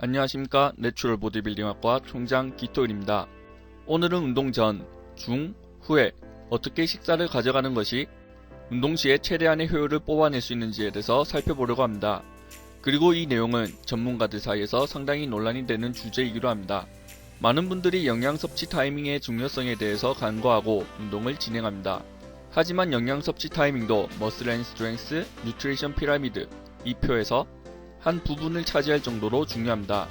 안녕하십니까 내추럴 보디빌딩학과 총장 기토일입니다. 오늘은 운동 전, 중, 후에 어떻게 식사를 가져가는 것이 운동 시에 최대한의 효율을 뽑아낼 수 있는지에 대해서 살펴보려고 합니다. 그리고 이 내용은 전문가들 사이에서 상당히 논란이 되는 주제이기도 합니다. 많은 분들이 영양 섭취 타이밍의 중요성에 대해서 간과하고 운동을 진행합니다. 하지만 영양 섭취 타이밍도 머슬 앤 스트렝스 뉴트리션 피라미드 이 표에서 한 부분을 차지할 정도로 중요합니다.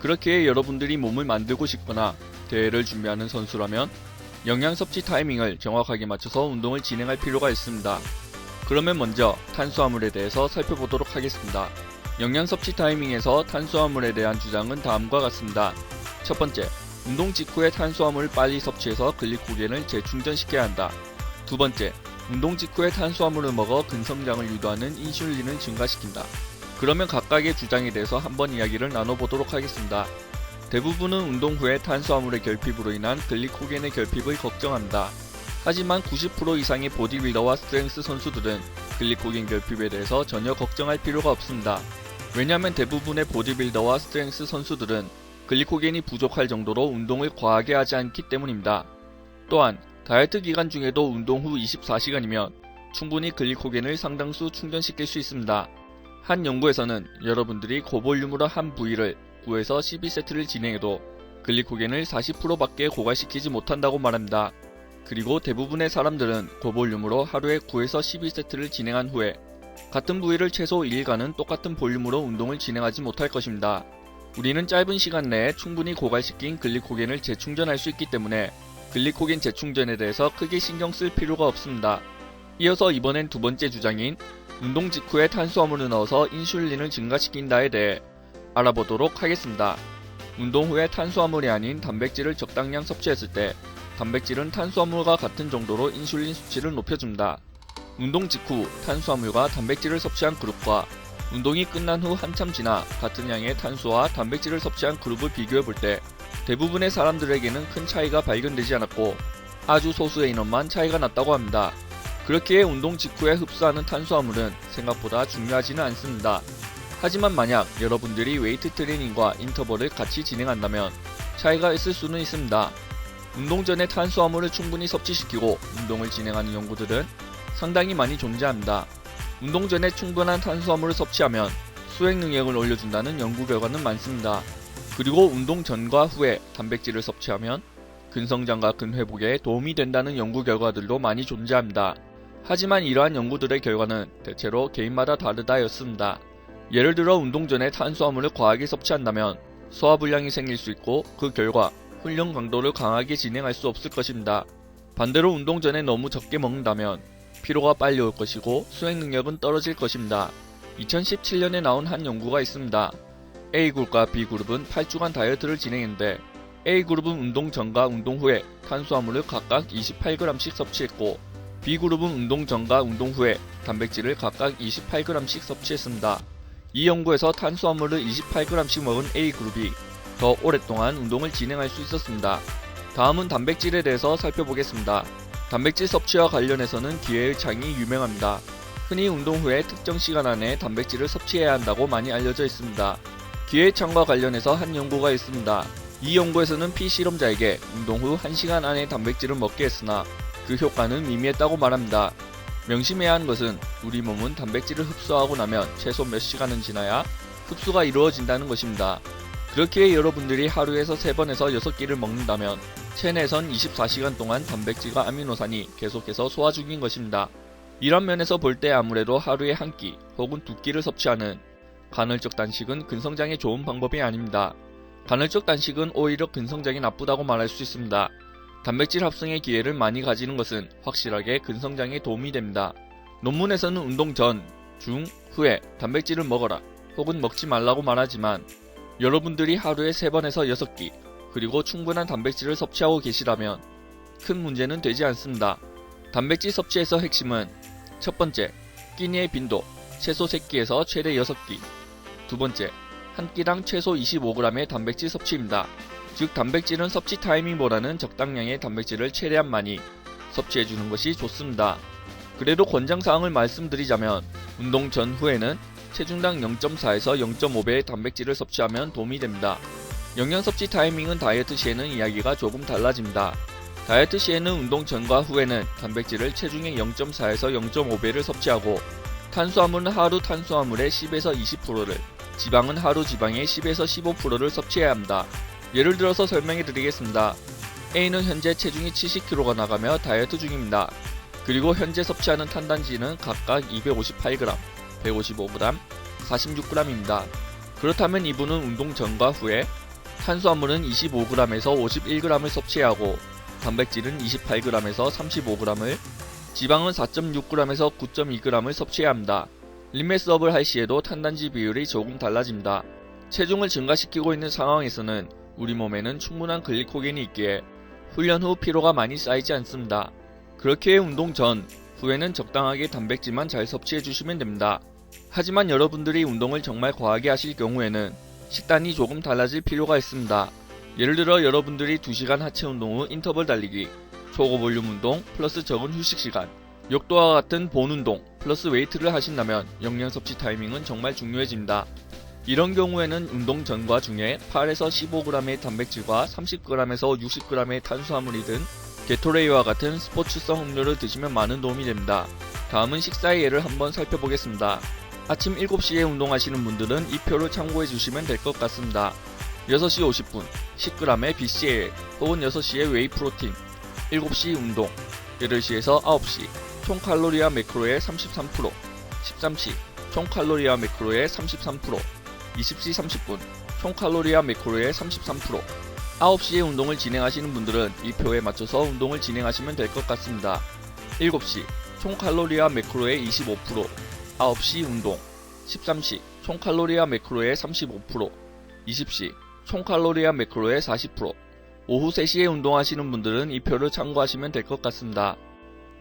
그렇기에 여러분들이 몸을 만들고 싶거나 대회를 준비하는 선수라면 영양 섭취 타이밍을 정확하게 맞춰서 운동을 진행할 필요가 있습니다. 그러면 먼저 탄수화물에 대해서 살펴보도록 하겠습니다. 영양 섭취 타이밍에서 탄수화물에 대한 주장은 다음과 같습니다. 첫 번째, 운동 직후에 탄수화물을 빨리 섭취해서 글리코겐을 재충전시켜야 한다. 두 번째, 운동 직후에 탄수화물을 먹어 근성장을 유도하는 인슐린을 증가시킨다. 그러면 각각의 주장에 대해서 한번 이야기를 나눠보도록 하겠습니다. 대부분은 운동 후에 탄수화물의 결핍으로 인한 글리코겐의 결핍을 걱정합니다. 하지만 90% 이상의 보디빌더와 스트렝스 선수들은 글리코겐 결핍에 대해서 전혀 걱정할 필요가 없습니다. 왜냐하면 대부분의 보디빌더와 스트렝스 선수들은 글리코겐이 부족할 정도로 운동을 과하게 하지 않기 때문입니다. 또한 다이어트 기간 중에도 운동 후 24시간이면 충분히 글리코겐을 상당수 충전시킬 수 있습니다. 한 연구에서는 여러분들이 고볼륨으로 한 부위를 9에서 12세트를 진행해도 글리코겐을 40%밖에 고갈시키지 못한다고 말합니다. 그리고 대부분의 사람들은 고볼륨으로 하루에 9에서 12세트를 진행한 후에 같은 부위를 최소 2일간은 똑같은 볼륨으로 운동을 진행하지 못할 것입니다. 우리는 짧은 시간 내에 충분히 고갈시킨 글리코겐을 재충전할 수 있기 때문에 글리코겐 재충전에 대해서 크게 신경 쓸 필요가 없습니다. 이어서 이번엔 두 번째 주장인 운동 직후에 탄수화물을 넣어서 인슐린을 증가시킨다에 대해 알아보도록 하겠습니다. 운동 후에 탄수화물이 아닌 단백질을 적당량 섭취했을 때 단백질은 탄수화물과 같은 정도로 인슐린 수치를 높여줍니다. 운동 직후 탄수화물과 단백질을 섭취한 그룹과 운동이 끝난 후 한참 지나 같은 양의 탄수와 단백질을 섭취한 그룹을 비교해 볼 때 대부분의 사람들에게는 큰 차이가 발견되지 않았고 아주 소수의 인원만 차이가 났다고 합니다. 그렇기에 운동 직후에 흡수하는 탄수화물은 생각보다 중요하지는 않습니다. 하지만 만약 여러분들이 웨이트 트레이닝과 인터벌을 같이 진행한다면 차이가 있을 수는 있습니다. 운동 전에 탄수화물을 충분히 섭취시키고 운동을 진행하는 연구들은 상당히 많이 존재합니다. 운동 전에 충분한 탄수화물을 섭취하면 수행 능력을 올려준다는 연구 결과는 많습니다. 그리고 운동 전과 후에 단백질을 섭취하면 근성장과 근회복에 도움이 된다는 연구 결과들도 많이 존재합니다. 하지만 이러한 연구들의 결과는 대체로 개인마다 다르다였습니다. 예를 들어 운동 전에 탄수화물을 과하게 섭취한다면 소화불량이 생길 수 있고 그 결과 훈련 강도를 강하게 진행할 수 없을 것입니다. 반대로 운동 전에 너무 적게 먹는다면 피로가 빨리 올 것이고 수행 능력은 떨어질 것입니다. 2017년에 나온 한 연구가 있습니다. A그룹과 B그룹은 8주간 다이어트를 진행했는데 A그룹은 운동 전과 운동 후에 탄수화물을 각각 28g씩 섭취했고 B그룹은 운동 전과 운동 후에 단백질을 각각 28g씩 섭취했습니다. 이 연구에서 탄수화물을 28g씩 먹은 A그룹이 더 오랫동안 운동을 진행할 수 있었습니다. 다음은 단백질에 대해서 살펴보겠습니다. 단백질 섭취와 관련해서는 기회의 창이 유명합니다. 흔히 운동 후에 특정 시간 안에 단백질을 섭취해야 한다고 많이 알려져 있습니다. 기회의 창과 관련해서 한 연구가 있습니다. 이 연구에서는 피실험자에게 운동 후 1시간 안에 단백질을 먹게 했으나 그 효과는 미미했다고 말합니다. 명심해야 하는 것은 우리 몸은 단백질을 흡수하고 나면 최소 몇 시간은 지나야 흡수가 이루어진다는 것입니다. 그렇기에 여러분들이 하루에서 3번에서 6끼를 먹는다면 체내에선 24시간 동안 단백질과 아미노산이 계속해서 소화 중인 것입니다. 이런 면에서 볼 때 아무래도 하루에 한 끼 혹은 두 끼를 섭취하는 간헐적 단식은 근성장에 좋은 방법이 아닙니다. 간헐적 단식은 오히려 근성장이 나쁘다고 말할 수 있습니다. 단백질 합성의 기회를 많이 가지는 것은 확실하게 근성장에 도움이 됩니다. 논문에서는 운동 전, 중, 후에 단백질을 먹어라 혹은 먹지 말라고 말하지만 여러분들이 하루에 3번에서 6끼 그리고 충분한 단백질을 섭취하고 계시다면 큰 문제는 되지 않습니다. 단백질 섭취에서 핵심은 첫 번째, 끼니의 빈도 최소 3끼에서 최대 6끼 두 번째, 한 끼당 최소 25g의 단백질 섭취입니다. 즉 단백질은 섭취 타이밍보다는 적당량의 단백질을 최대한 많이 섭취해주는 것이 좋습니다. 그래도 권장사항을 말씀드리자면 운동 전 후에는 체중당 0.4에서 0.5배의 단백질을 섭취하면 도움이 됩니다. 영양 섭취 타이밍은 다이어트 시에는 이야기가 조금 달라집니다. 다이어트 시에는 운동 전과 후에는 단백질을 체중의 0.4에서 0.5배를 섭취하고 탄수화물은 하루 탄수화물의 10에서 20%를 지방은 하루 지방의 10에서 15%를 섭취해야 합니다. 예를 들어서 설명해 드리겠습니다. A는 현재 체중이 70kg가 나가며 다이어트 중입니다. 그리고 현재 섭취하는 탄단지는 각각 258g, 155g, 46g입니다. 그렇다면 이분은 운동 전과 후에 탄수화물은 25g에서 51g을 섭취해야 하고 단백질은 28g에서 35g을 지방은 4.6g에서 9.2g을 섭취해야 합니다. 림메스업을 할 시에도 탄단지 비율이 조금 달라집니다. 체중을 증가시키고 있는 상황에서는 우리 몸에는 충분한 글리코겐이 있기에 훈련 후 피로가 많이 쌓이지 않습니다. 그렇기에 운동 전, 후에는 적당하게 단백질만 잘 섭취해 주시면 됩니다. 하지만 여러분들이 운동을 정말 과하게 하실 경우에는 식단이 조금 달라질 필요가 있습니다. 예를 들어 여러분들이 2시간 하체 운동 후 인터벌 달리기, 초고볼륨 운동 플러스 적은 휴식 시간, 역도와 같은 본 운동 플러스 웨이트를 하신다면 영양 섭취 타이밍은 정말 중요해집니다. 이런 경우에는 운동 전과 중에 8에서 15g의 단백질과 30g에서 60g의 탄수화물이 든 게토레이와 같은 스포츠성 음료를 드시면 많은 도움이 됩니다. 다음은 식사의 예를 한번 살펴보겠습니다. 아침 7시에 운동하시는 분들은 이 표를 참고해 주시면 될 것 같습니다. 6시 50분 10g의 BCAA 혹은 6시에 웨이 프로틴 7시 운동 8시에서 9시 총 칼로리와 매크로의 33% 13시 총 칼로리와 매크로의 33% 20시 30분 총 칼로리와 매크로의 33% 9시에 운동을 진행하시는 분들은 이 표에 맞춰서 운동을 진행하시면 될 것 같습니다. 7시 총 칼로리와 매크로의 25% 9시 운동 13시 총 칼로리와 매크로의 35% 20시 총 칼로리와 매크로의 40% 오후 3시에 운동하시는 분들은 이 표를 참고하시면 될 것 같습니다.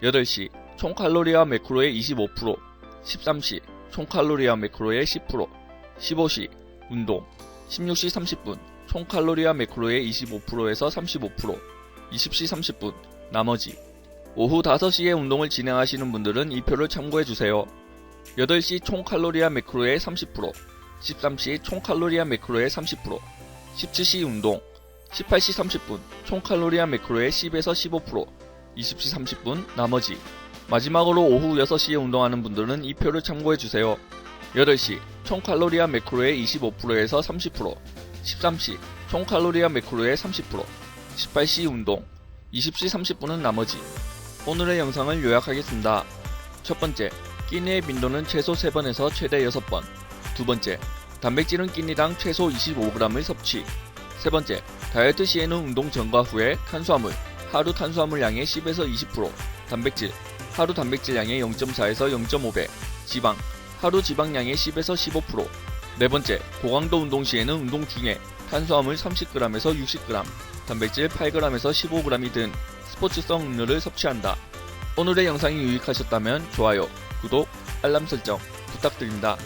8시 총 칼로리와 매크로의 25% 13시 총 칼로리와 매크로의 10% 15시 운동 16시 30분 총 칼로리와 매크로의 25%에서 35% 20시 30분 나머지 오후 5시에 운동을 진행하시는 분들은 이 표를 참고해 주세요. 8시 총 칼로리와 매크로의 30% 13시 총 칼로리와 매크로의 30% 17시 운동 18시 30분 총 칼로리와 매크로의 10에서 15% 20시 30분 나머지 마지막으로 오후 6시에 운동하는 분들은 이 표를 참고해 주세요. 8시 총 칼로리와 매크로의 25%에서 30% 13시 총 칼로리와 매크로의 30% 18시 운동 20시 30분은 나머지 오늘의 영상을 요약하겠습니다. 첫 번째, 끼니의 빈도는 최소 3번에서 최대 6번 두 번째, 단백질은 끼니당 최소 25g을 섭취 세 번째, 다이어트 시에는 운동 전과 후에 탄수화물, 하루 탄수화물 양의 10에서 20%, 단백질, 하루 단백질 양의 0.4에서 0.5배, 지방, 하루 지방량의 10에서 15%. 네 번째, 고강도 운동 시에는 운동 중에 탄수화물 30g에서 60g, 단백질 8g에서 15g이 든 스포츠성 음료를 섭취한다. 오늘의 영상이 유익하셨다면 좋아요, 구독, 알람 설정 부탁드립니다.